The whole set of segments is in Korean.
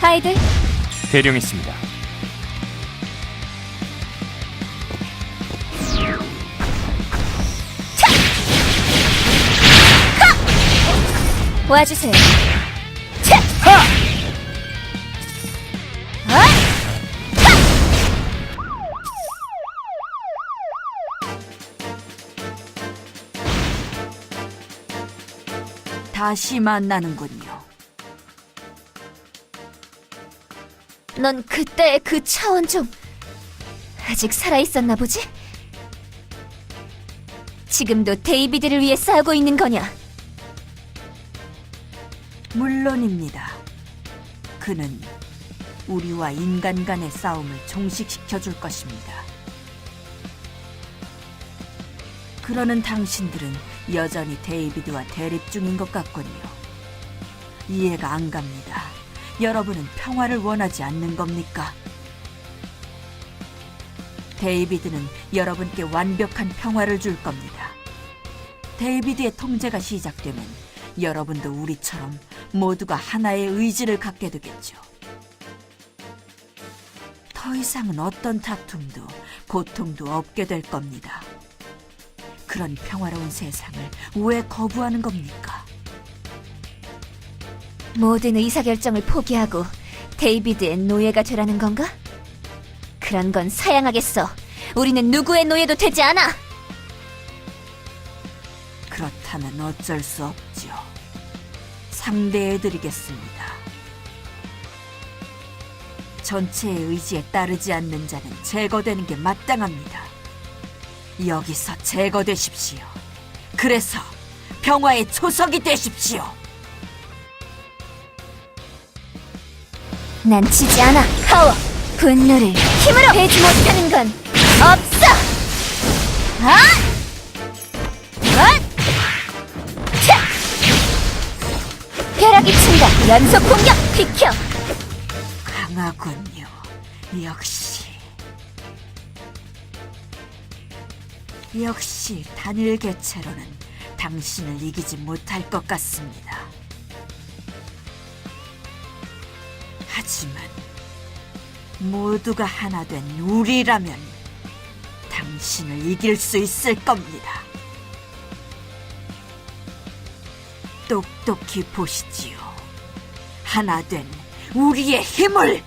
아이들, 대령했습니다. 와주세요. 차! 하! 어? 다시 만나는군요. 넌 그때 그 차원 좀 아직 살아 있었나 보지? 지금도 데이비드를 위해 싸우고 있는 거냐? 물론입니다. 그는 우리와 인간 간의 싸움을 종식시켜 줄 것입니다. 그러는 당신들은 여전히 데이비드와 대립 중인 것 같군요. 이해가 안 갑니다. 여러분은 평화를 원하지 않는 겁니까? 데이비드는 여러분께 완벽한 평화를 줄 겁니다. 데이비드의 통제가 시작되면 여러분도 우리처럼 모두가 하나의 의지를 갖게 되겠죠. 더 이상은 어떤 다툼도 고통도 없게 될 겁니다. 그런 평화로운 세상을 왜 거부하는 겁니까? 모든 의사결정을 포기하고 데이비드의 노예가 되라는 건가? 그런 건 사양하겠어. 우리는 누구의 노예도 되지 않아. 그렇다면 어쩔 수 없죠. 상대해드리겠습니다. 전체의 의지에 따르지 않는 자는 제거되는 게 마땅합니다. 여기서 제거되십시오. 그래서 평화의 초석이 되십시오. 난 지지 않아. 파워. 분노를 힘으로 배지 못하는 건 없어. 아! 벼락이 친다. 연속 공격 비켜. 강하군요. 역시. 역시 단일 개체로는 당신을 이기지 못할 것 같습니다. 하지만 모두가 하나 된 우리라면 당신을 이길 수 있을 겁니다. 똑똑히 보시지요. 하나 된 우리의 힘을!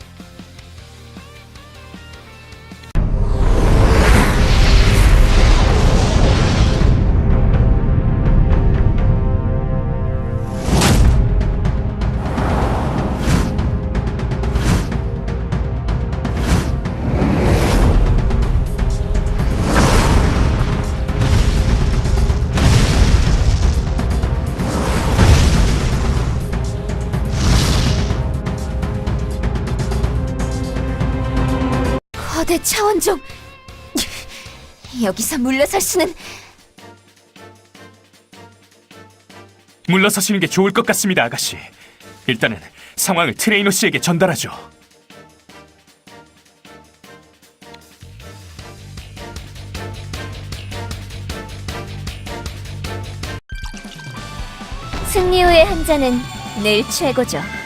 거대 차원종. 여기서 물러설 수는 물러서시는 게 좋을 것 같습니다, 아가씨. 일단은 상황을 트레이너 씨에게 전달하죠. 승리 후의 한 잔은 늘 최고죠.